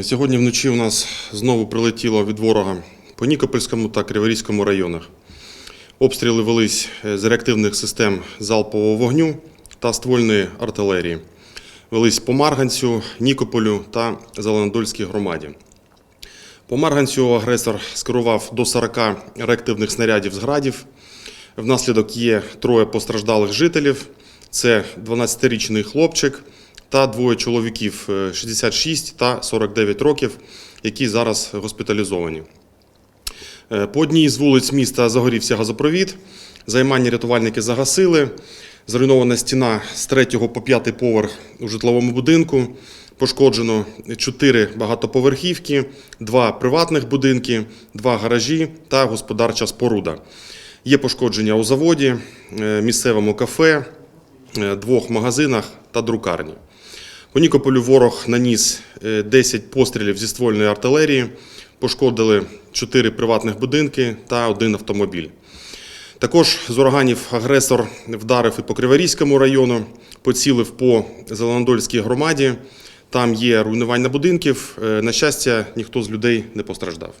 Сьогодні вночі у нас знову прилетіло від ворога по Нікопольському та Криворізькому районах. Обстріли велись е, з реактивних систем залпового вогню та ствольної артилерії. Велись по Марганцю, Нікополю та Зеленодольській громаді. По Марганцю агресор скерував до 40 реактивних снарядів з градів. Внаслідок є троє постраждалих жителів. Це 12-річний хлопчик та двоє чоловіків е, 66 та 49 років, які зараз госпіталізовані. Е, По одній з вулиць міста загорівся газопровід. Займання рятувальники загасили. Зруйнована стіна з 3 по 5 поверх у житловому будинку. Пошкоджено 4 багатоповерхівки, 2 приватних будинки, 2 гаражі та господарча споруда. Є пошкодження у заводі, е, місцевому кафе, е, двох магазинах та друкарні. По Нікополю ворог наніс е, 10 пострілів зі ствольної артилерії, пошкодили 4 приватних будинки та один автомобіль. Також з ураганів агресор вдарив і по Криворізькому району, поцілив по Зеленодольській громаді. Там є руйнування будинків. Е, На щастя, ніхто з людей не постраждав.